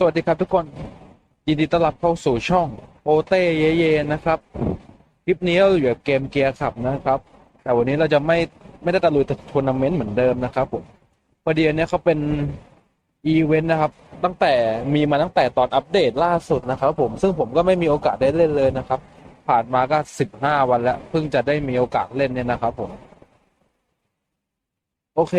สวัสดีครับทุกคน ยินดีต้อนรับเข้าสู่ช่องโอเต้เยเยนะครับ คลิปนี้เราอยู่กับเกมเกียร์ขับนะครับ แต่วันนี้เราจะไม่ไม่ได้ตะลุยทัวร์นาเมนต์เหมือนเดิมนะครับผมพอดีอันเนี้เขาเป็นอีเวนต์นะครับ ตั้งแต่มีมาตั้งแต่ตอนอัปเดตล่าสุดนะครับผมซึ่งผมก็ไม่มีโอกาสได้เล่นเลยนะครับ ผ่านมาก็สิบห้าวันแล้ว เพิ่งจะได้มีโอกาสเล่นเนี่ยนะครับผมโอเค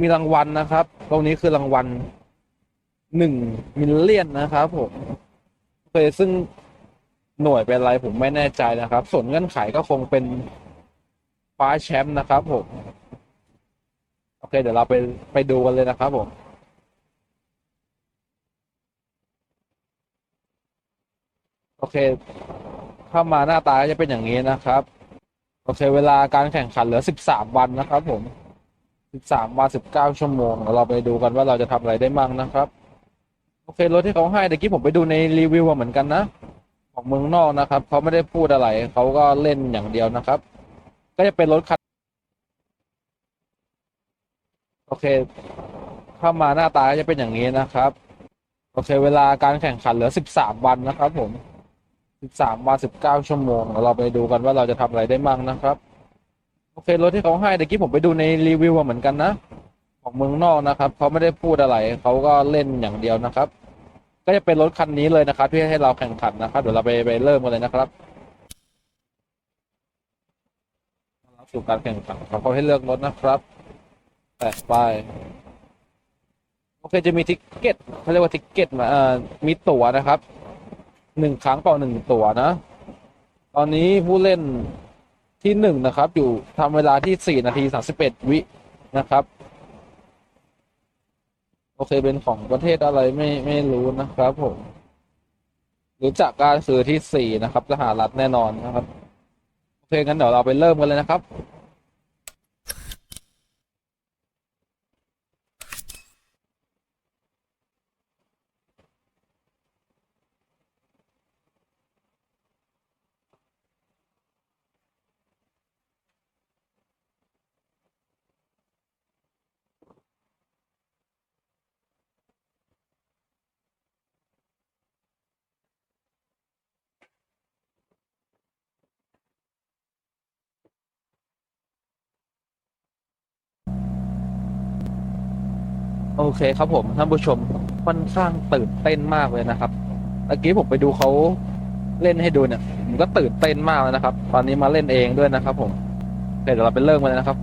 มีรางวัลนะครับ ตรงนี้คือรางวัล หนึ่งมิลเลียนนะครับผมโอเคซึ่งหน่วยเป็นอะไรผมไม่แน่ใจนะครับ ส่วนเงื่อนไขก็คงเป็นฟ้าแชมป์นะครับผม โอเค เดี๋ยวเราไปไปดูกันเลยนะครับผมโอเค เข้ามาหน้าตาจะเป็นอย่างนี้นะครับ โอเค เวลาการแข่งขันเหลือสิบสามวันนะครับผมสิบสามวันสิบเก้าชั่วโมงเดี๋ยวเราไปดูกันว่าเราจะทำอะไรได้มั่งนะครับ อเครถที่เขาให้เมื่อกี้ผมไปดูในรีวิวมาเหมือนกันนะ ของเมืองนอกนะครับ เขาไม่ได้พูดอะไร เขาก็เล่นอย่างเดียวนะครับ ก็จะเป็นรถคันโอเค เข้ามาหน้าตาก็จะเป็นอย่างนี้นะครับ โอเค เวลาการแข่งขันเหลือสิบสามวันนะครับผมสิบสามวันสิบเก้าชั่วโมงเราไปดูกันว่าเราจะทำอะไรได้มั่งนะครับ โอเค รถที่เขาให้เมื่อกี้ผมไปดูในรีวิวมาเหมือนกันนะ ของเมืองนอกนะครับ เขาไม่ได้พูดอะไร เขาก็เล่นอย่างเดียวนะครับ ก็จะเป็นรถคันนี้เลยนะครับที่ให้เราแข่งขันนะครับ เดี๋ยวเราไปไปเริ่มกันเลยนะครับมาสู่การแข่งขันเขาเขาให้เลือกรถนะครับแปดป้ายโอเคจะมีทิกเก็ตเขาเรียกว่าทิกเก็ตมาเอ่อมีตั๋วนะครับหนึ่งครั้งต่อหนึ่งตั๋วนะ ตอนนี้ผู้เล่นที่หนึ่งนะครับ อยู่ทำเวลาที่สี่นาทีสามสิบเอ็ดวินะครับ โอเคเป็นของประเทศอะไรไม่ไม่รู้นะครับผม รู้จักก็คือที่สี่นะครับสหรัฐแน่นอนนะครับ โอเคงั้นเดี๋ยวเราไปเริ่มกันเลยนะครับ โอเคครับผมท่านผู้ชมค่อนข้างตื่นเต้นมากเลยนะครับเมื่อกี้ผมไปดูเขาเล่นให้ดูเนี่ยผมก็ตื่นเต้นมากเลยนะครับ ตอนนี้มาเล่นเองด้วยนะครับ ผมโอเคเดี๋ยวเราไปเริ่มกันเลยนะครับ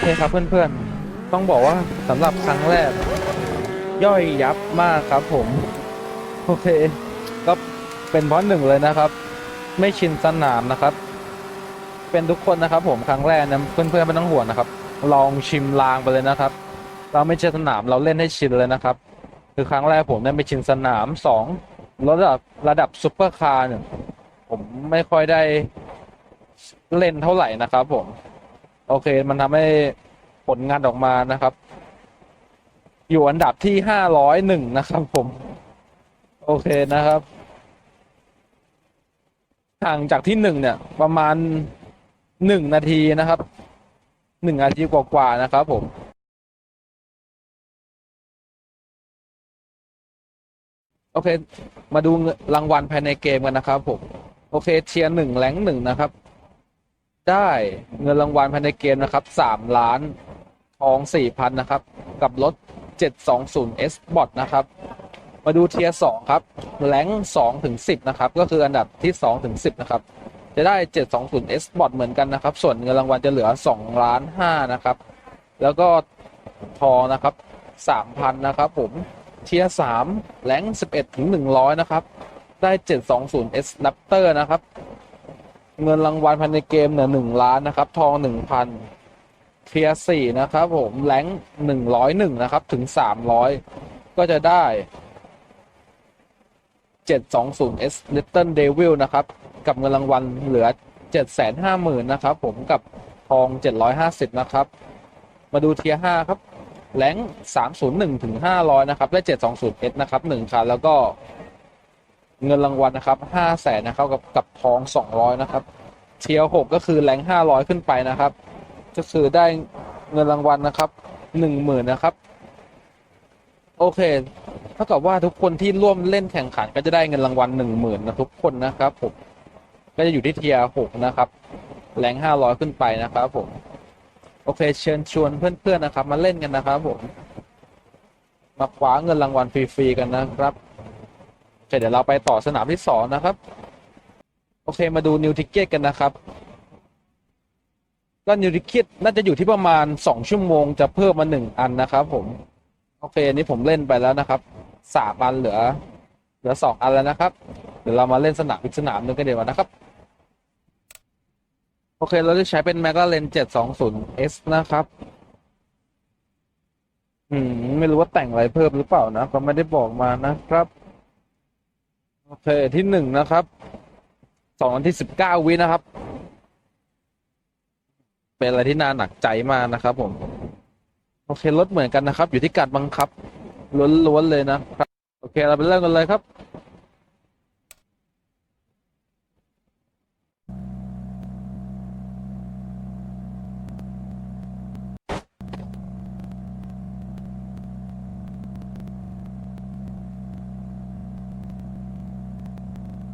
เคครับเพื่อนๆ ต้องบอกว่าสำหรับครั้งแรก ย่อยยับมากครับผม โอเค ก็เป็นเพราะหนึ่งเลยนะครับ ไม่ชินสนามนะครับ เป็นทุกคนนะครับ ผมครั้งแรกนะเพื่อนๆไม่ต้องห่วงนะครับ ลองชิมลางไปเลยนะครับ เราไม่ใช่สนามเราเล่นให้ชินเลยนะครับ คือครั้งแรกผมได้ไปชินสนามสองระดับระดับซุปเปอร์คาร์เนี่ยผมไม่ค่อยได้เล่นเท่าไหร่นะครับผม โอเค มันทำให้ผลงานออกมานะครับ อยู่อันดับที่ห้าร้อยหนึ่งนะครับ ผม โอเคนะครับห่างจากที่หนึ่งเนี่ย ประมาณหนึ่งนาทีนะครับหนึ่งนาทีกว่าๆนะครับ ผมโอเค มาดูรางวัลภายในเกมกันนะครับผม โอเค เทียร์หนึ่งแรงหนึ่งนะครับ ได้เงินรางวัลภายในเกมนะครับสามล้านทองสี่พันนะครับ กับรถเจ็ดสองศูนย์ S bot นะครับ มาดูเทียร์สองครับแรงสองถึงสิบนะครับ ก็คืออันดับที่สองถึงสิบนะครับ จะได้เจ็ดสองศูนย์ S bot เหมือนกันนะครับ ส่วนเงินรางวัลจะเหลือสองล้านห้านะครับ แล้วก็ทองนะครับสามพันนะครับผมเทียร์สามแรงสิบเอ็ดถึงหนึ่งร้อยนะครับ ได้เจ็ดสองศูนย์ S Raptor นะครับ เงินรางวัลภายในเกมเนี่ยหนึ่งล้านนะครับ ทองหนึ่งพันเทียสี่นะครับผมแรงหนึ่งร้อยหนึ่งนะครับ ถึงสามร้อยก็จะได้เจ็ดสองศูนย์ S Little Devil นะครับ กับเงินรางวัลเหลือเจ็ดแสนห้าหมื่นนะครับ ผมกับทองเจ็ดร้อยห้าสิบนะครับ มาดูเทียห้าครับแรงสามศูนย์หนึ่งถึงห้าร้อยนะครับ ได้เจ็ดสองศูนย์ S นะครับหนึ่งคัน แล้วก็ เงินรางวัลนะครับห้าแสนนะครับกับกับทองสองร้อยนะครับ เทียร์หกก็คือแรงห้าร้อยขึ้นไปนะครับ ก็คือได้เงินรางวัลนะครับหนึ่งหมื่นนะครับ โอเคเท่ากับว่าทุกคนที่ร่วมเล่นแข่งขันก็จะได้เงินรางวัลหนึ่งหมื่นนะทุกคนนะครับผมก็จะอยู่ที่เทียร์หกนะครับแรงห้าร้อยขึ้นไปนะครับผมโอเค เชิญชวนเพื่อนๆนะครับ มาเล่นกันนะครับผม มาคว้าเงินรางวัลฟรีๆกันนะครับ เคเดี๋ยวเราไปต่อสนามที่สองนะครับ โอเคมาดูนิวทิกเก็ตกันนะครับก็นิวทิกเก็ตน่าจะอยู่ที่ประมาณสองชั่วโมงจะเพิ่มมาหนึ่งอันนะครับ ผม โอเคอันนี้ผมเล่นไปแล้วนะครับสามอันเหลือ เหลือสองอันแล้วนะครับ เดี๋ยวเรามาเล่นสนามอีกสนามหนึ่งกันเดี๋ยวนะครับ โอเคเราจะใช้เป็น m c l a r e n 720S นะครับ อืม ไม่รู้ว่าแต่งอะไรเพิ่มหรือเปล่านะก็ไม่ได้บอกมานะครับ โอเคที่หนึ่งนะครับ สองที่สิบเก้าวินะครับ เป็นอะไรที่น่าหนักใจมากนะครับ ผม โอเครถเหมือนกันนะครับ อยู่ที่การบังคับล้วนๆเลยนะครับ โอเคเราไปเริ่มกันเลยครับ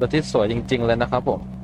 รถที่สวยจริง ๆ เลยนะครับผม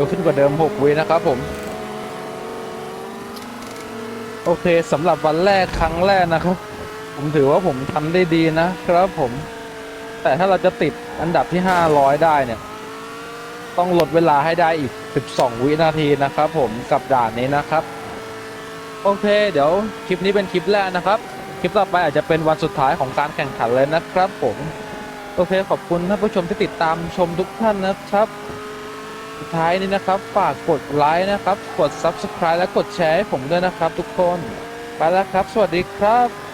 ร็วขึ้นกว่าเดิม 6 วินะครับผม โอเคสำหรับวันแรกครั้งแรกนะครับ ผมถือว่าผมทำได้ดีนะครับผม แต่ถ้าเราจะติดอันดับที่ 500 ได้เนี่ย ต้องลดเวลาให้ได้อีก 12 วินาทีนะครับผมกับด่านนี้นะครับ โอเค เดี๋ยวคลิปนี้เป็นคลิปแรกนะครับ คลิปต่อไปอาจจะเป็นวันสุดท้ายของการแข่งขันเลยนะครับผม โอเคขอบคุณท่านผู้ชมที่ติดตามชมทุกท่านนะครับ สุดท้ายนี้นะครับ ฝากกดไลค์นะครับ กด Subscribe และกดแชร์ให้ผมด้วยนะครับทุกคน ไปแล้วครับ สวัสดีครับ